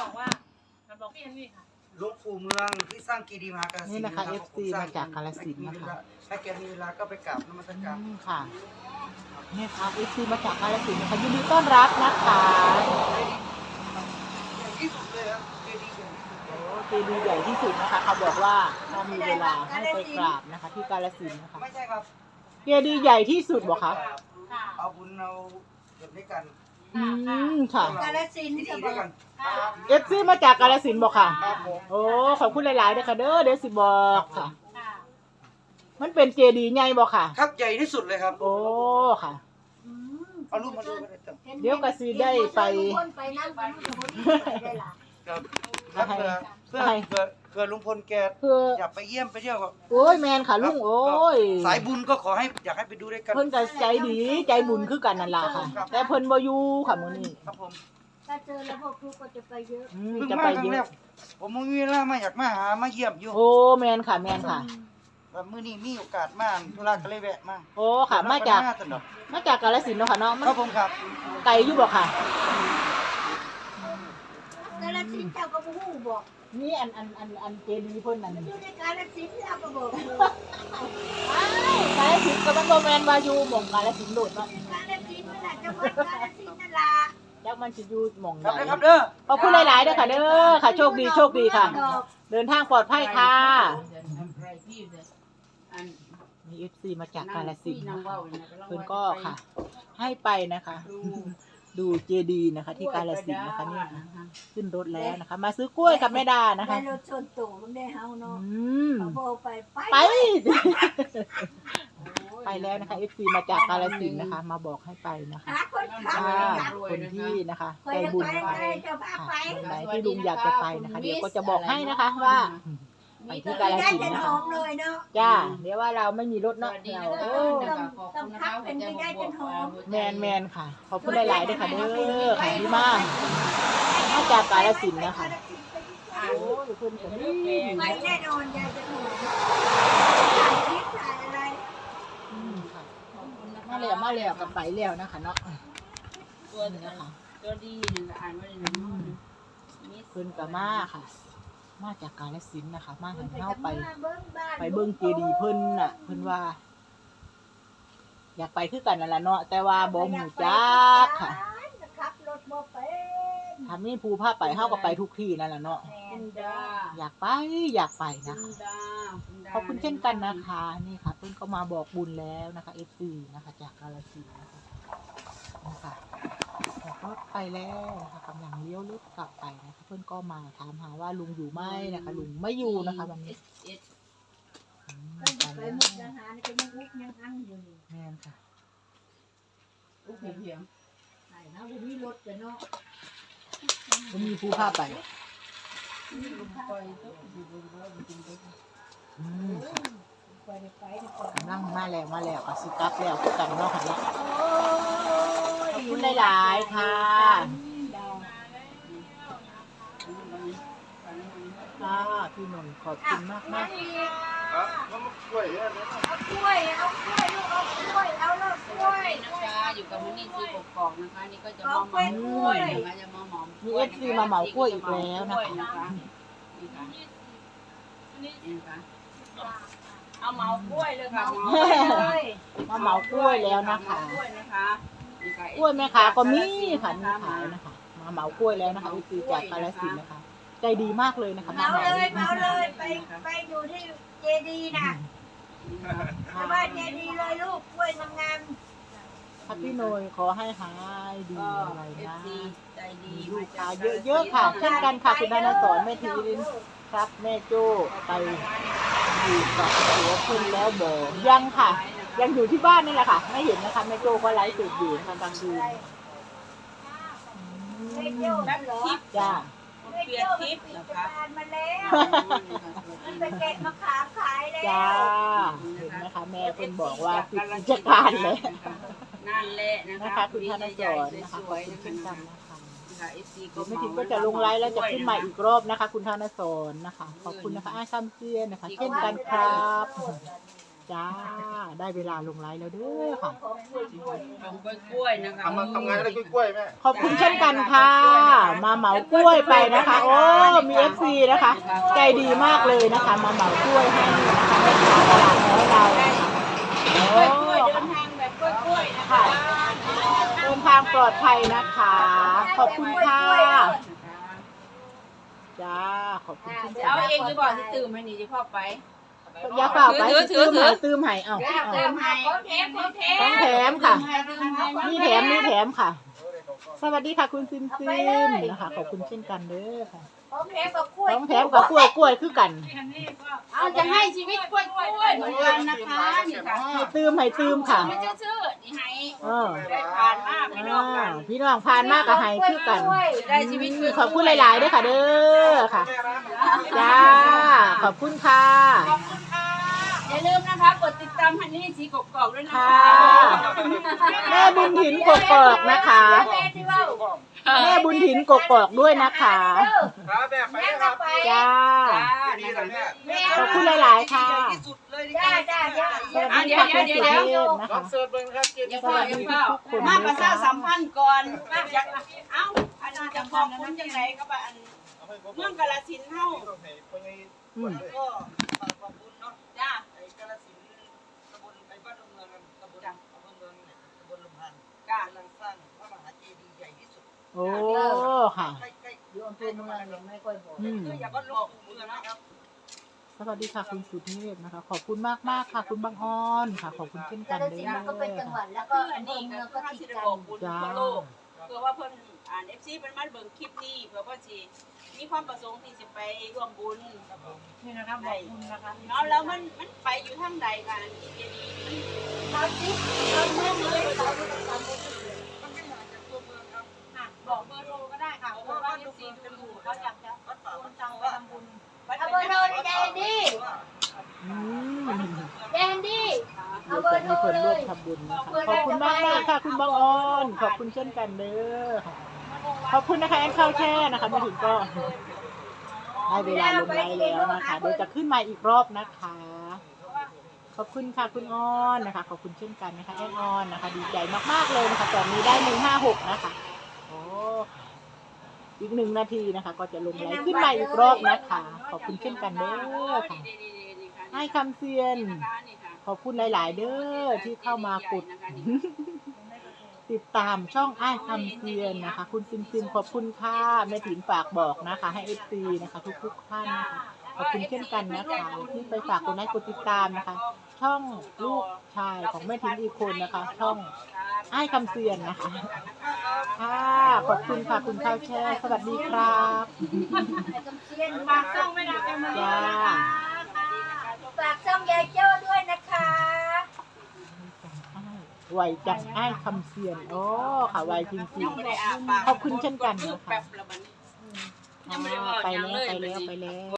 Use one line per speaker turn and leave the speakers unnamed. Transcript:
บอกว่ามันบอกพี่เอ็นนี่ค่ะ
หลวงปู่เมืองที่สร้างกีดีมหากาฬสิ
นี่
นธุ์
นะคะ
รับ
FC
ผสร้ง
มาจากกาฬสินธุ์นะคะ
ถ้าแกมีเวลาก็ไปกราบนมัสการ
อืมค่ะเนี่ยค่ะเอฟซีมาจากกาลสินธุ์นะคะยินดีต้อนรับนะคะ
อย่างที่สุดเลยครับเจดีย์อย่างที่สุด
โอ้เจดีย์ใหญ่ที่สุดนะคะเขาบอกว่าถ้ามีเวลาให้ไปกราบนะคะ ที่กาลสินธุ์นะคะ
ไม่ใช่ครับ
เจดีย์ใหญ่ที่สุดบอกคะ
ค่ะ
เอาบุญเอาเก็บด้วยกัน
อืมค่ะ
กาลสินธุ์
ที่
จะ
ดี
บ
ด้
อ
วย
ก
กัน
เอฟซีมาจากกาลสินธุ์บอกค่ะ
ครับผม
โอ้ ขอบคุณหลายๆด้วยค่ะเด้อ เดี๋ยวสิบอกค่ะ
ค่ะ
มันเป็นเจดีย์ใหญ่บอกค่ะ
ครับใหญ่ที่สุดเลยครับ
โอ้ ค่ะ
อืม
เอารูปมาดูก็ได้จ้ะ
เดี๋ยวก็สิได้ไป
เห็นคนไปนั่งกันทุกคนไปได้ล่ะ
ครับครับเพื่อเพื่อ
ให้
เพื่อ เพื่อลุงพลแก
คือ
อยากไปเยี่ยมไปเที่ยวก็
โอ้ยแมนค่ะลุงโอ้ย
สายบุญก็ขอให้อยากให้ไปดูด้วยกัน
เพิ่นก็ใจดีใจบุญคือกันนั่นล่ะค่ะ แต่เพิ่นบ่อยู่ค่ะมื้อนี้
ครับผม
ถ้าเจอแล้วพวกครูก็จะไปเยอะ
อืม
เพิ่ง
จะ
มา
ไป
ครั้
เย
งแร
อะ
กผมไม่มีเวลามาอยากมาหามาเยี่ยมอยู่
โอ้แมนค่ะแมนค่ะ
แบบมื้อนี้มีโอกาสมาธุระก็เลยแวะมา
โอ้ค่ะมาจาก
สนอก
มาจากกาฬสินธุ์เนาะค่ะเนาะมัน
ครับผมครับ
ไกลอยู่บ่ค่ะ
กาลสินธุ์เจ้าก็บ่ฮู้บอก
นี่อันอันอันอันเจดีย์เพิ่นนั่น
อยู่ในกาลสินธุ์เจ้าก็บอกอยู่
อ้าวกาฬสินธุ์ก็มันบ่แม่นว่าอยู่หม่องกาฬสินธุ์โดดเนาะ
กาลสินธุ์นั่นแหละจังหวัดกาลสินธุ์นั่นล่ะ
จักมันสิอยู่หม่อง
ครับ
ใด
ได้ครับเด้อ
ขอบคุณหลาย ๆ เด้อค่ะเด้อค่ะโชคดีโชคดีค่ะ เดินทางปลอดภัยค่ะ มี FC มาจากกาฬสินธุ์นะคะเพิ่นก็ค่ะ ให้ไปนะคะ ดูเจดีย์นะคะ ที่กาฬสินธุ์นะคะนี่ค่ะขึ้นรถแล้วนะคะ มาซื้อกล้วยกับแม่ดานะคะ
ได้รถชนตู่มันได้เฮา
อื
เนาะ
ม
เอาบ่ไปไป
ไป ไปแล้วนะคะ FC มาจากกาฬสินธุ์นะคะ มาบอกให้ไปนะคะ
หาคนขับ
ว่า
นะ
คนที่นะคะ
ไป
ใจบุญ
ไป
ไป
ไปจะพา
ค่ะ
ไป
คนไหนที่ลุงอยากจะไปนะคะ เดี๋ยวก็จะบอกให้นะคะว่า ไปที่กาฬ
ได้
สิน
แต่
ธุ์นะ
หอ
คะ
มเลยเนาะ
จ้าเดี๋ยวว่าเราไม่มีรถเนาะเราโอ้
ต้องทักเป็นไม่ได้เป็นหอม
แมนแมนค่ะ ขอบคุณหลายๆด้วยค่ะเด้อค่ะดีมากมาจากกาฬสินธุ์นะคะ โอ้ยคุณผมนี่
ไปแน่นอนยายจะถูกถ่ายคลิปถ่ายอะไร
อืมค่ะมาแล้วมาแล้วกับไปแล้วนะคะเนาะ
ตัวนะคะตัวดีหนึ่งอ่านว่าหนึ่งมี
เพิ่นกับมาค่ะ มาจากกาฬสินธุ์นะคะ มาหันเข้าไป
เบิ้งบ้าน
ไปเบิ่งเจดีย์เพิ่นน่ะ เพิ่นว่า อยากไปคือกันนั่นแหละเนาะแต่ว่าบ่หูจักค่ะ
ขับรถบ่เป็น
ถ้ามีผู้พาไปเฮาก็ไปทุกที่นั่นแหละเนาะ
คุณดา
อยากไปอยากไปนะ
คุ
คะ
ณดาคุณดา
ขอบคุณเช่นกันนะคะ นี่ค่ะเพิ่นก็มาบอกบุญแล้วนะคะ FC นะคะ จากกาฬสินธุ์นะคะนะคะแต่ ก็ไปแล้วนะคะกำลังเลี้ยวรถกลับไปนะคะเพิ่นก็มาถามหาว่าลุงอยู่ไหมนะคะ ลุงไม่อยู่นะคะวันนี้
เอส
อืม
ก็
ไป
ไป
แล้ว
มุกดาหารก็ยังอุกยังอั้งอยู่นี่
แม่นค่ะ
โอเคเพียง
ใช่นะวันนี้รถกันเนาะ
ก็มีผู้พาไป
ปล่อยตัวอยู่บนรถจริงๆ
อืม
ไปได้ไปได้ก่อน
กำลังมาแล้วมาแล้วก็สิกลับแล้วคือกันเนาะค่ะเนาะ
โอ้ย
ขอบ คุณหลายๆค่ะ
ดาว
ค่ะพี่นนท์ขอบคุณมากมาก
ครับก็มากล้วยเนี่ยนะ
เอากล้วยเอากล้วยลูกเอากล้วยเอาแล้วกล้วย
นะคะอยู่กับมันนี่ซื้อกกอกนะคะนี่ก็จะมาหมอมกล้วยนะคะจะมาหมอมกล้วยนะคะนี่ค่ะนี่ค่ะนี่ค่ะเอาเหมากล้วยเลยค่ะ
มาเหมากล้วยแล้วนะคะ
กล้วยนะคะนี่ค่ะ
กล้วยแม่ค้าก็มีค่ะมีขายนะคะ มาเหมากล้วยแล้วนะคะอุซีจากกาลสินธุ์นะคะ ใจดีมากเลยนะคะมา
เมา
เหมา
เลยเมาเลยไปไปอยู่ที่เจดีย์นะไปบ้านเจดีย์เลยลูกกล้วยงาม
ค่ะพี่โนยขอให้หายดี
ก็
อะไร
เอฟ
นะ
ซีใจดี
มีลูกค้าเยอะๆค่ะเช่นกันค่ะคุณธนสอนแม่ทีรินครับแม่โจ้ไปอยู่กับหัวคุณแล้วบอกยังค่ะ ยังอยู่ที่บ้านนี่แหละค่ะ ไม่เห็นนะคะแม่โจ้ก็ไลฟ์สดอยู่นะคะกลางคืน
ๆไม่เที่ยวนั่นเหรอ
จ้า
ไม่
เปลี่ย
เที่
น
ยว
ทิ
มัน
ป
ปิด
นะ
กิจ
คะ
การมาแล้วมันไปเก็บมะขามขายแล้ว
จ้าเห็นนะคะแม่คุณบอกว่าปิดกิจการแล้ว
นั่นแหละนะ
นะคะคะคุณธนสอนนะคะขอบ
สวย
คุณ
ๆนะ
เช่นกั
คะ
นนะคะ
ค่ะเอฟซี
เดี๋ยวไม่ถึงก็จะลงไลฟ์แล้วจะขึ้นมาอีกรอบนะคะ คุณธนสอนนะคะ ขอบคุณนะคะอ้าซัมเซียนนะคะ เช่นกันครับ จ้า ได้เวลาลงไลฟ์แล้วเด้อค่ะ
ของกล้วยๆนะคะ
ทำมาทำงานอะไรกล้วยๆแม่
ขอบคุณเช่นกันค่ะ มาเหมากล้วยไปนะคะ โอ้ มีเอฟซีนะคะ ใจดีมากเลยนะคะ มาเหมากล้วยให้นะคะแม่ค้าตลาดน้อยเราโอ้
กล้วยๆเดินทางแบบกล้วยๆนะคะ
เดินทางปลอดภัยนะคะ ขอบคุณค่ะ จ้า ขอบคุณเช่น
จะ
กั
เอา
น
เองหรือเปล่าที่ตื่นมานี่จะพ่อไป
อย่าเปล่าไป
ถือถื
ตื้
อ
ม
ถือ
หายตื้มหายเอ้า
เติมให้ของแถมของแถ
ต้องแถมค่ะ นี่แถมนี่แถมค่ะ สวัสดีค่ะคุณซิมซิมนะคะขอบคุณเช่นกันเด้อค่ะ
ของแถมกับกล้วย
ต้องแถมกับกล้วยกล้วยคือกัน
พี่ฮันนี่ก็
เอาจะให้ชีวิตกล้วยๆเหมือนกันนะคะนี่ค่ะ
ให้ตื้มให้ตื้มค่ะ
ไม่ชื่อๆนี่ให้
เออ
ได้ผ่านมากพี่น้องกั
อ่านพี่น้องผ่านมากกับให้คือกัน
ได้ชีวิต
ขอบคุณหลายๆด้วยค่ะ เด้อค่ะจ้าขอบคุณค่ะ
ขอบคุณค่ะ อย่าลืมนะคะ กดติดตามฮันนี่สีกกอกด้วยนะคะ
แม่บุญถินกกอกนะคะ
แม่ที่ว่า
แม่บุญถินกกอกด้วยนะคะ
ครับแม่ไป
แม่
นะค
ก็
รับ
ไป
จ้า
นี่แหละแม่
ขอบคุณหลายๆค่ะ
ที่สุดเลยที่
จ้าจ้าจ้า
สวัสดีค่ะคุณสุเทพนะ
ลอ
คะ
งเสิร์ฟเบิ่งครับเจ็ด
อย่า
ส
เฝ้า
วัส
อย่า
ดี
เฝ้า
ทุกคน
มา
นะ
ประชา
คะ
สัมพันธ์ก่อนมาอยากเอ้าอันนั้นจะขอบคุณจังไหนก็บ่อันเมืองกาฬสินธุ์เฮา
อืม
ก็ฝากขอบคุณเนาะ
จ้า
ไอ้ กาฬสินธุ์ตำบลไอ้บ้านลงเมืองกันตำบลอำเภอเมืองเนี่ยตำบลลำพันธ์
จ้ากำ
ลังสร้างพระมหาเจดีย์ใหญ่ที่สุด
โอ้ค่ะ
ใกล้ใกล้
อยู่อำเภอเมืองยังไม่ค่อยบอก
อืม
คืออย่าก็ลงเมืองนะครับ
สวัสดีค่ะคุณสุเทพนะคะ ขอบคุณมากมากๆค่ะ คุณบางอ้อนค่ะ ขอบคุณเช่น
กา
กัน
ฬ
เด้
สิน
อ
ธุ์ก็เป็นจังหวัดแล้วก็อำเภอเมืองก็ติดกัน
บุญทั่วโลกเพื่อว่าเพิ่นอ่าน FC เพิ่นมาเบิ่งคลิปนี้เพื่อว่าสิ มีความประสงค์ที่จะไปร่วมบุญ
นี่นะครับขอบคุณนะคะ
เนาะแล้วมันมันไปอยู่ทางใดกันที่เจดีย์มัน
ทำสิทำเมืองเลยทำทำ
มันไม่ห่างจากตัวเมืองครับ
ค่ะบอกเบอร์โทรก็ได้ค่ะเพราะว่าเอฟซีดูอยู่เขาอยากจะ
วัดป่า
โอ
วันน
ตั
ตั
ง
ง
ค์ไป
ว่า
ทำบุญ
วัด
เอา
เป็
เบอนร์โทรดิแดนดี้
อืม
แดนดี้
เดี๋ยวจะให้เพื่อนร่วมทำบุญนะคะขอบคุณมากมากๆค่ะ คุณบางอ้อน ขอบคุณเช่นกันเด้อค่ะ ขอบคุณนะคะแอนข้าวแช่นะคะมาถึงก็ได้เวลาลงไลน์แล้วนะคะเดี๋ยวจะขึ้นมาอีกรอบนะคะ ขอบคุณค่ะคุณอ้อนนะคะ ขอบคุณเช่นกันนะคะแอนอ้อนนะคะ ดีใจมากๆเลยนะคะตอนนี้ได้หนึ่งห้าหกนะคะโอ้อีกหนึ่งนาทีนะคะ ก็จะลงไลน์ขึ้นมาอีกรอบนะคะ ขอบคุณเช่นกันเด้อค่ะให้คำเซียนขอบคุณหลาย ๆ เด้อที่เข้ามากด ติดตามช่องอ้ายคำเซียนนะคะ คุณซิมซิมขอบคุณค่ะแม่ถิ่นฝากบอกนะคะ ให้เอฟซีนะคะทุกๆท่านนะคะขอบคุณเช่นกันนะคะที่ไปฝากกดไลค์กดติดตามนะคะ ช่องลูกชายของแม่ถิ่นอีกคนนะคะ ช่องอ้ายคำเซียนนะคะค่ะขอบคุณค่ะคุณข้าวแช่สวัสดีครับ
ไอ้กำเซียน
ฝากช่องไม่ดังกันมา
จ้า
ฝากช่องยายเจ้าด้วยนะคะ
ไวจังอ้ายคำเซียนโอ้ค่ะไวจริง
ยังไม่ได้อาปาก
ๆขอบคุณเช่นกันนะคะ
แป๊บละบัดนี้
อ่าไปแล้วไปแล้วไปแล้ว